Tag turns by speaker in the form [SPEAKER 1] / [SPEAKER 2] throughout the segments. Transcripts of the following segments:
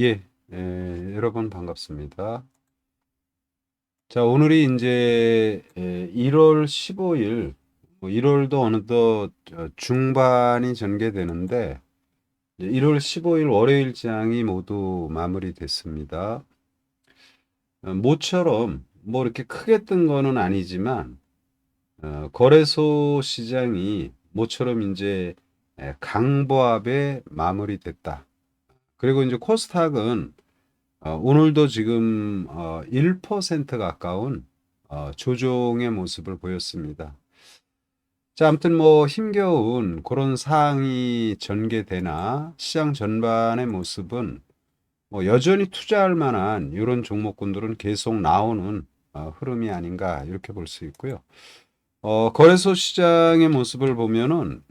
[SPEAKER 1] 예, 에, 여러분 반갑습니다. 자, 오늘이 이제 에, 1월 15일, 뭐 1월도 어느덧 어, 중반이 전개되는데, 이제 1월 15일 월요일 장이 모두 마무리됐습니다. 어, 모처럼 뭐 이렇게 크게 뜬 거는 아니지만, 어, 거래소 시장이 모처럼 이제 에, 강보합에 마무리됐다. 그리고 이제 코스닥은 어, 오늘도 지금 어, 1% 가까운 어, 조종의 모습을 보였습니다. 자, 아무튼 뭐 힘겨운 그런 상황이 전개되나 시장 전반의 모습은 뭐 여전히 투자할 만한 이런 종목군들은 계속 나오는 어, 흐름이 아닌가 이렇게 볼 수 있고요. 어, 거래소 시장의 모습을 보면은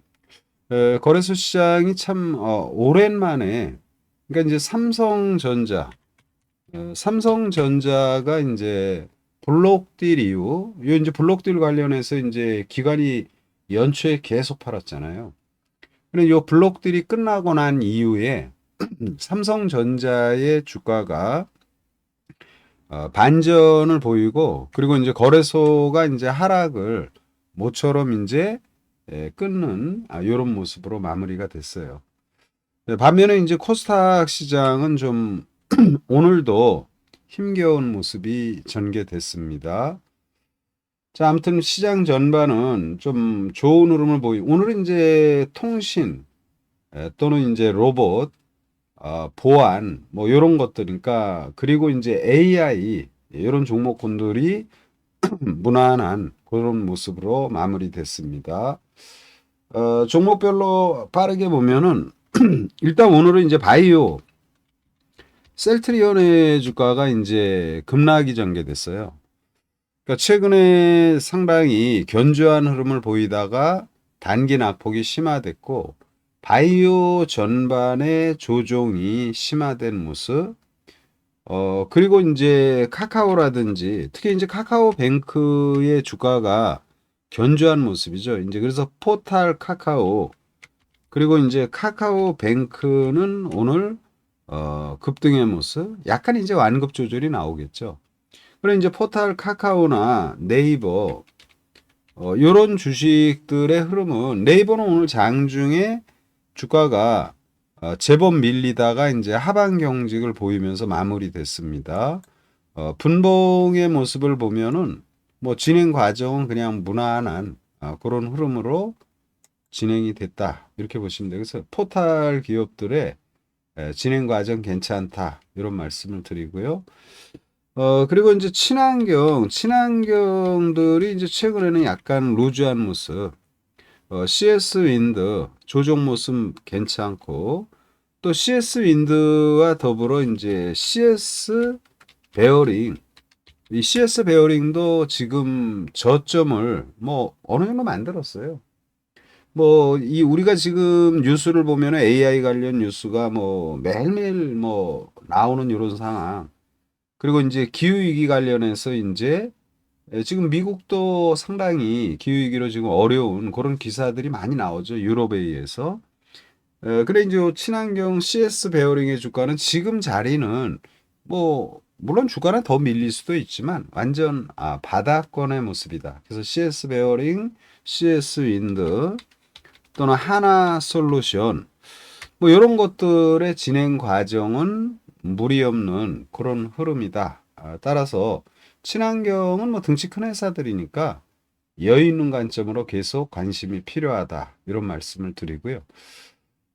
[SPEAKER 1] 에, 거래소 시장이 참 어, 오랜만에 그러니까 이제 삼성전자, 어, 삼성전자가 이제 블록딜 이후, 이 이제 블록딜 관련해서 이제 기관이 연초에 계속 팔았잖아요. 근데 이 블록딜이 끝나고 난 이후에 삼성전자의 주가가 어, 반전을 보이고, 그리고 이제 거래소가 이제 하락을 모처럼 이제 예, 끊는 아, 이런 모습으로 마무리가 됐어요. 네, 반면에 이제 코스닥 시장은 좀 오늘도 힘겨운 모습이 전개됐습니다. 자, 아무튼 시장 전반은 좀 좋은 흐름을 보이. 오늘은 이제 통신 에, 또는 이제 로봇, 어, 보안 뭐 이런 것들이니까 그리고 이제 AI 이런 종목군들이 무난한 그런 모습으로 마무리됐습니다. 어, 종목별로 빠르게 보면은 일단 오늘은 이제 바이오 셀트리온의 주가가 이제 급락이 전개됐어요. 그러니까 최근에 상당히 견조한 흐름을 보이다가 단기 낙폭이 심화됐고 바이오 전반의 조종이 심화된 모습. 어 그리고 이제 카카오라든지 특히 이제 카카오뱅크의 주가가 견조한 모습이죠. 이제 그래서 포탈 카카오 그리고 이제 카카오 뱅크는 오늘 어, 급등의 모습, 약간 이제 완급 조절이 나오겠죠. 그리고 이제 포탈 카카오나 네이버 어, 이런 주식들의 흐름은 네이버는 오늘 장중에 주가가 어, 제법 밀리다가 이제 하반 경직을 보이면서 마무리됐습니다. 어, 분봉의 모습을 보면은 뭐 진행 과정은 그냥 무난한 어, 그런 흐름으로 진행이 됐다. 이렇게 보시면 돼요. 그래서 포탈 기업들의 에, 진행 과정 괜찮다. 이런 말씀을 드리고요. 어, 그리고 이제 친환경, 친환경들이 이제 최근에는 약간 루즈한 모습. 어, CS 윈드 조정 모습 괜찮고 또 CS 윈드와 더불어 이제 CS 베어링 이 CS 베어링도 지금 저점을 뭐 어느 정도 만들었어요. 뭐, 이, 우리가 지금 뉴스를 보면 AI 관련 뉴스가 뭐, 매일매일 뭐, 나오는 이런 상황. 그리고 이제 기후 위기 관련해서 이제, 예, 지금 미국도 상당히 기후 위기로 지금 어려운 그런 기사들이 많이 나오죠. 유럽에 의해서. 에, 그래, 이제 친환경 CS 베어링의 주가는 지금 자리는 뭐, 물론 주가는 더 밀릴 수도 있지만 완전 아, 바닥권의 모습이다. 그래서 CS 베어링, CS 윈드, 또는 하나 솔루션 뭐 이런 것들의 진행 과정은 무리 없는 그런 흐름이다. 아, 따라서 친환경은 뭐 등치 큰 회사들이니까 여유 있는 관점으로 계속 관심이 필요하다. 이런 말씀을 드리고요.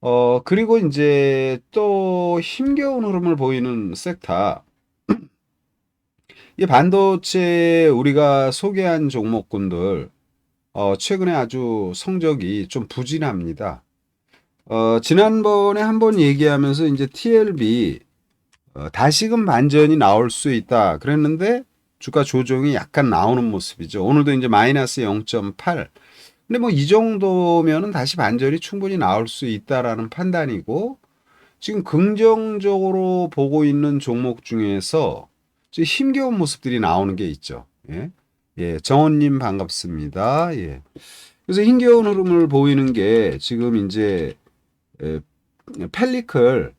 [SPEAKER 1] 어, 그리고 이제 또 힘겨운 흐름을 보이는 섹터. 이 반도체 우리가 소개한 종목군들 어, 최근에 아주 성적이 좀 부진합니다. 어, 지난번에 한 번 얘기하면서 이제 TLB 어, 다시금 반전이 나올 수 있다 그랬는데 주가 조정이 약간 나오는 모습이죠. 오늘도 이제 마이너스 0.8. 근데 뭐 이 정도면은 다시 반전이 충분히 나올 수 있다라는 판단이고 지금 긍정적으로 보고 있는 종목 중에서 힘겨운 모습들이 나오는 게 있죠. 예. 예, 정원님 반갑습니다. 예. 그래서 힘겨운 흐름을 보이는 게 지금 이제 에, 펠리클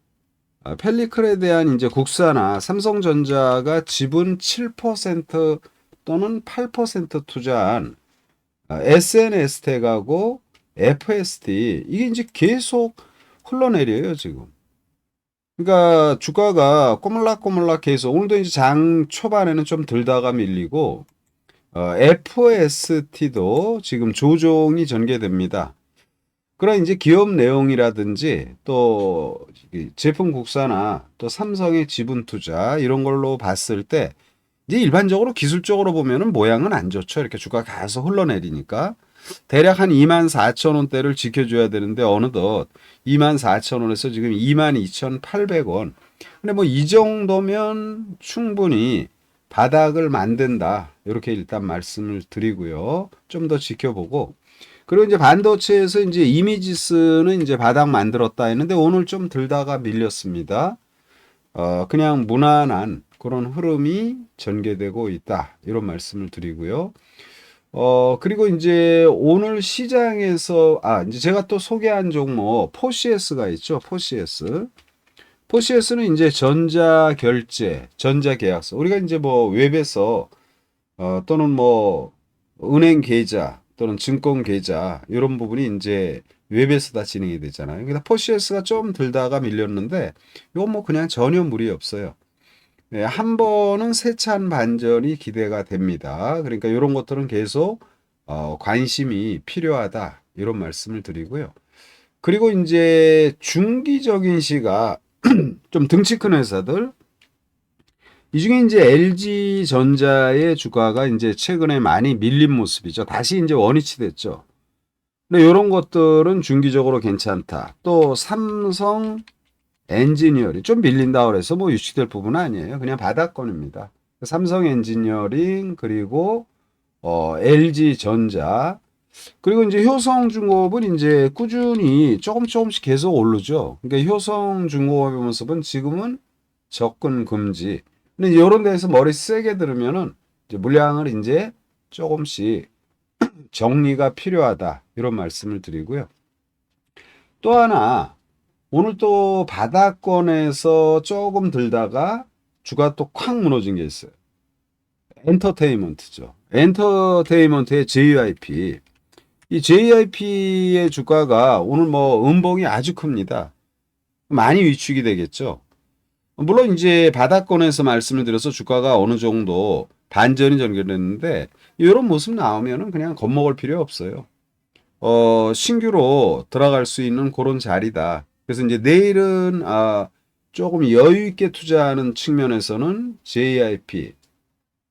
[SPEAKER 1] 아, 펠리클에 대한 이제 국사나 삼성전자가 지분 7% 또는 8% 투자한 아, SNS텍하고 FST 이게 이제 계속 흘러내려요 지금. 그러니까 주가가 꼬물락꼬물락 계속 오늘도 이제 장 초반에는 좀 들다가 밀리고 어, FST도 지금 조종이 전개됩니다. 그런 이제 기업 내용이라든지 또 제품 국사나 또 삼성의 지분 투자 이런 걸로 봤을 때 이제 일반적으로 기술적으로 보면은 모양은 안 좋죠. 이렇게 주가 계속 흘러내리니까 대략 한 2만 4천 원대를 지켜줘야 되는데 어느덧 2만 4천 원에서 지금 2만 2,800원. 근데 뭐 이 정도면 충분히 바닥을 만든다. 이렇게 일단 말씀을 드리고요. 좀 더 지켜보고 그리고 이제 반도체에서 이제 이미지스는 이제 바닥 만들었다 했는데 오늘 좀 들다가 밀렸습니다. 어, 그냥 무난한 그런 흐름이 전개되고 있다. 이런 말씀을 드리고요. 어, 그리고 이제 오늘 시장에서, 아, 이제 제가 또 소개한 종목, 포시에스가 있죠. 포시에스. 포시에스는 이제 전자 결제, 전자 계약서. 우리가 이제 뭐 웹에서, 어, 또는 뭐 은행 계좌, 또는 증권 계좌, 이런 부분이 이제 웹에서 다 진행이 되잖아요. 그러니까 포시에스가 좀 들다가 밀렸는데, 이건 뭐 그냥 전혀 무리 없어요. 네, 한 번은 세찬 반전이 기대가 됩니다. 그러니까 이런 것들은 계속 어, 관심이 필요하다 이런 말씀을 드리고요. 그리고 이제 중기적인 시가 좀 등치 큰 회사들 이 중에 이제 LG 전자의 주가가 이제 최근에 많이 밀린 모습이죠. 다시 이제 원위치 됐죠. 근데 이런 것들은 중기적으로 괜찮다. 또 삼성 엔지니어링 좀 밀린다 그래서 뭐 유치될 부분은 아니에요. 그냥 바닥권입니다. 삼성 엔지니어링 그리고 어, LG 전자 그리고 이제 효성중공업은 이제 꾸준히 조금 조금씩 계속 오르죠. 그러니까 효성중공업의 모습은 지금은 접근 금지. 근데 이런 데서 머리 세게 들으면은 이제 물량을 이제 조금씩 정리가 필요하다 이런 말씀을 드리고요. 또 하나 오늘 또 바닥권에서 조금 들다가 주가 또 콱 무너진 게 있어요. 엔터테인먼트죠. 엔터테인먼트의 JYP. 이 JYP의 주가가 오늘 뭐 음봉이 아주 큽니다. 많이 위축이 되겠죠. 물론 이제 바닥권에서 말씀을 드려서 주가가 어느 정도 반전이 전개됐는데 이런 모습 나오면은 그냥 겁먹을 필요 없어요. 어, 신규로 들어갈 수 있는 그런 자리다. 그래서 이제 내일은 아, 조금 여유 있게 투자하는 측면에서는 JIP,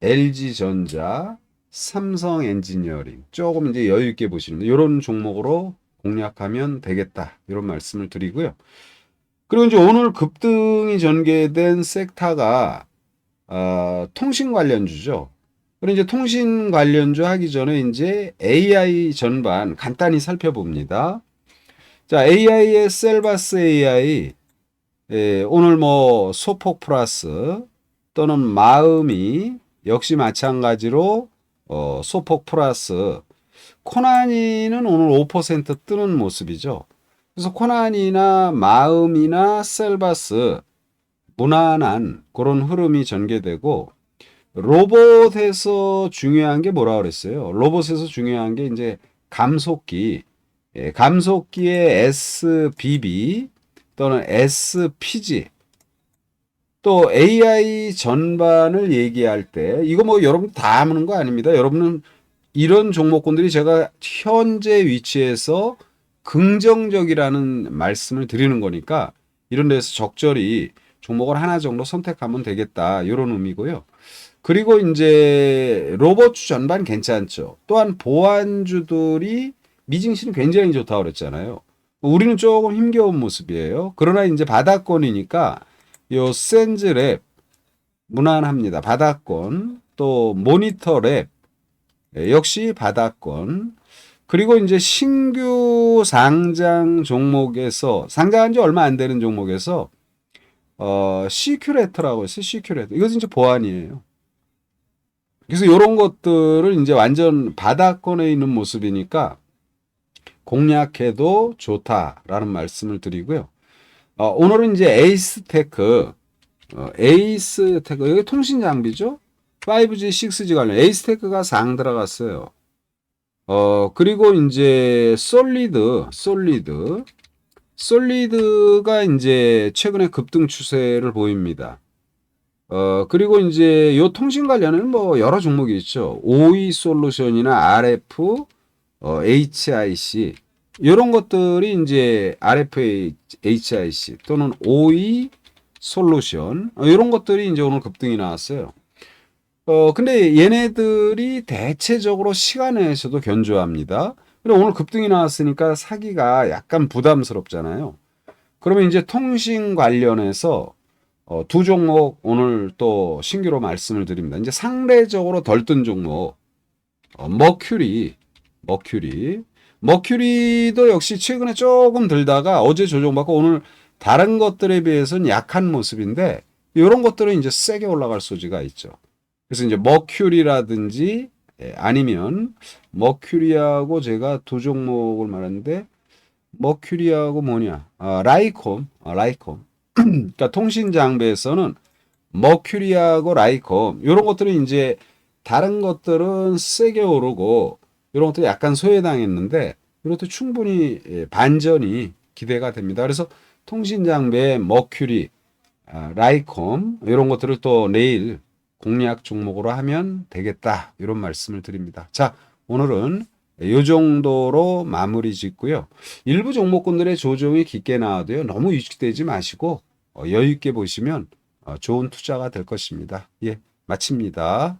[SPEAKER 1] LG전자, 삼성 엔지니어링 조금 이제 여유 있게 보시는 이런 종목으로 공략하면 되겠다 이런 말씀을 드리고요. 그리고 이제 오늘 급등이 전개된 섹타가 어, 통신 관련주죠. 그리고 이제 통신 관련주 하기 전에 이제 AI 전반 간단히 살펴봅니다. 자, AI의 셀바스 AI, 예, 오늘 뭐 소폭 플러스 또는 마음이 역시 마찬가지로 어, 소폭 플러스 코나니는 오늘 5% 뜨는 모습이죠. 그래서 코나니나 마음이나 셀바스 무난한 그런 흐름이 전개되고 로봇에서 중요한 게 뭐라 그랬어요? 로봇에서 중요한 게 이제 감속기 예, 감속기의 SBB 또는 SPG 또 AI 전반을 얘기할 때 이거 뭐 여러분 다 아는 거 아닙니다. 여러분은 이런 종목군들이 제가 현재 위치에서 긍정적이라는 말씀을 드리는 거니까 이런 데서 적절히 종목을 하나 정도 선택하면 되겠다. 이런 의미고요. 그리고 이제 로봇주 전반 괜찮죠. 또한 보안주들이 미징씨는 굉장히 좋다고 그랬잖아요. 우리는 조금 힘겨운 모습이에요. 그러나 이제 바닥권이니까 요 센즈랩 무난합니다. 바닥권 또 모니터랩 예, 역시 바닥권 그리고 이제 신규 상장 종목에서 상장한 지 얼마 안 되는 종목에서 어 시큐레터라고 했어요. 시큐레터. 이것은 이제 보안이에요. 그래서 이런 것들을 이제 완전 바닥권에 있는 모습이니까 공략해도 좋다라는 말씀을 드리고요. 어, 오늘은 이제 에이스테크, 어, 에이스테크, 여기 통신 장비죠? 5G, 6G 관련 에이스테크가 상 들어갔어요. 어, 그리고 이제 솔리드, 솔리드, 솔리드가 이제 최근에 급등 추세를 보입니다. 어, 그리고 이제 요 통신 관련은 뭐 여러 종목이 있죠. OE 솔루션이나 RF, 어, HIC, 이런 것들이 이제 RFHIC 또는 OE 솔루션, 어, 이런 것들이 이제 오늘 급등이 나왔어요. 어, 근데 얘네들이 대체적으로 시간에서도 견조합니다. 근데 오늘 급등이 나왔으니까 사기가 약간 부담스럽잖아요. 그러면 이제 통신 관련해서 어, 두 종목 오늘 또 신규로 말씀을 드립니다. 이제 상대적으로 덜 뜬 종목, 어, 머큐리, 머큐리, 머큐리도 역시 최근에 조금 들다가 어제 조정받고 오늘 다른 것들에 비해서는 약한 모습인데 이런 것들은 이제 세게 올라갈 소지가 있죠. 그래서 이제 머큐리라든지 예, 아니면 머큐리하고 제가 두 종목을 말하는데 머큐리하고 뭐냐? 아, 라이콤, 아, 라이콤. 그러니까 통신 장비에서는 머큐리하고 라이콤 이런 것들은 이제 다른 것들은 세게 오르고 이런 것들이 약간 소외당했는데 이것도 충분히 예, 반전이 기대가 됩니다. 그래서 통신 장비의 머큐리, 아, 라이콤 이런 것들을 또 내일 공략 종목으로 하면 되겠다 이런 말씀을 드립니다. 자 오늘은 이 정도로 마무리 짓고요. 일부 종목군들의 조정이 깊게 나와도요. 너무 위축되지 마시고 어, 여유 있게 보시면 어, 좋은 투자가 될 것입니다. 예, 마칩니다.